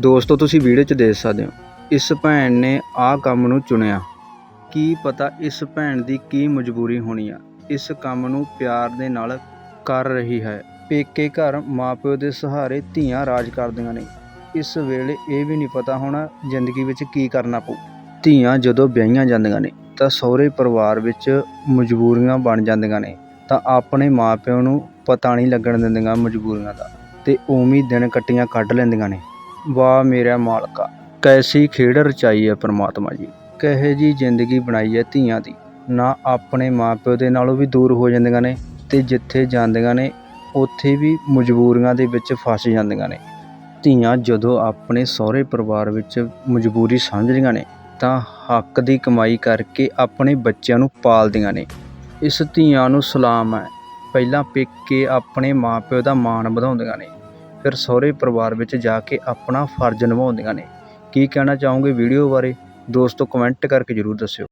ਦੋਸਤੋ, ਤੁਸੀਂ ਵੀਡੀਓ 'ਚ ਦੇਖ ਸਕਦੇ ਹੋ। ਇਸ ਭੈਣ ਨੇ ਆਹ ਕੰਮ ਨੂੰ ਚੁਣਿਆ। ਕੀ ਪਤਾ ਇਸ ਭੈਣ ਦੀ ਕੀ ਮਜਬੂਰੀ ਹੋਣੀ ਆ। ਇਸ ਕੰਮ ਨੂੰ ਪਿਆਰ ਦੇ ਨਾਲ ਕਰ ਰਹੀ ਹੈ। ਪੇਕੇ ਘਰ ਮਾਪਿਓ ਦੇ ਸਹਾਰੇ ਧੀਆਂ ਰਾਜ ਕਰਦੀਆਂ ਨੇ। ਇਸ ਵੇਲੇ ਇਹ ਵੀ ਨਹੀਂ ਪਤਾ ਹੋਣਾ ਜ਼ਿੰਦਗੀ ਵਿੱਚ ਕੀ ਕਰਨਾ ਪਊ। ਧੀਆਂ ਜਦੋਂ ਵਿਆਹੀਆਂ ਜਾਂਦੀਆਂ ਨੇ, ਤਾਂ ਸਹੁਰੇ ਪਰਿਵਾਰ ਵਿੱਚ ਮਜਬੂਰੀਆਂ ਬਣ ਜਾਂਦੀਆਂ ਨੇ। ਤਾਂ ਆਪਣੇ ਮਾਪਿਆਂ ਨੂੰ ਪਤਾ ਨਹੀਂ ਲੱਗਣ ਦਿੰਦੀਆਂ ਮਜਬੂਰੀਆਂ ਦਾ। ਤੇ ਉਵੇਂ ਦਿਨ ਕੱਟੀਆਂ ਕੱਢ ਲੈਂਦੀਆਂ ਨੇ। ਵਾਹ ਮੇਰਾ ਮਾਲਕਾ, ਕੈਸੀ ਖੇਡ ਰਚਾਈ ਹੈ ਪ੍ਰਮਾਤਮਾ ਜੀ। ਕਹੇ ਜੀ ਜ਼ਿੰਦਗੀ ਬਣਾਈ ਹੈ ਧੀਆਂ ਦੀ। ਨਾ ਆਪਣੇ ਮਾਪਿਓ ਦੇ ਨਾਲੋਂ ਵੀ ਦੂਰ ਹੋ ਜਾਂਦੀਆਂ ਨੇ ਤੇ ਜਿੱਥੇ ਜਾਂਦੀਆਂ ਨੇ, ਉੱਥੇ ਵੀ ਮਜਬੂਰੀਆਂ ਦੇ ਵਿੱਚ ਫਸ ਜਾਂਦੀਆਂ ਨੇ। ਧੀਆਂ ਜਦੋਂ ਆਪਣੇ ਸਹੁਰੇ ਪਰਿਵਾਰ ਵਿੱਚ ਮਜਬੂਰੀ ਸਮਝਦੀਆਂ ਨੇ, ਤਾਂ ਹੱਕ ਦੀ ਕਮਾਈ ਕਰਕੇ ਆਪਣੇ ਬੱਚਿਆਂ ਨੂੰ ਪਾਲਦੀਆਂ ਨੇ। ਇਸ ਧੀਆਂ ਨੂੰ ਸਲਾਮ ਹੈ। ਪਹਿਲਾਂ ਪੇਕੇ ਆਪਣੇ ਮਾਪਿਓ ਦਾ ਮਾਣ ਵਧਾਉਂਦੀਆਂ ਨੇ। ਫਿਰ ਸਹੁਰੇ ਪਰਿਵਾਰ ਵਿੱਚ ਜਾ ਕੇ ਆਪਣਾ ਫਰਜ਼ ਨਿਭਾਉਂਦੀਆਂ ਨੇ। ਕੀ ਕਹਿਣਾ ਚਾਹੋਗੇ ਵੀਡੀਓ ਬਾਰੇ? ਦੋਸਤੋ ਕਮੈਂਟ ਕਰਕੇ ਜ਼ਰੂਰ ਦੱਸਿਓ।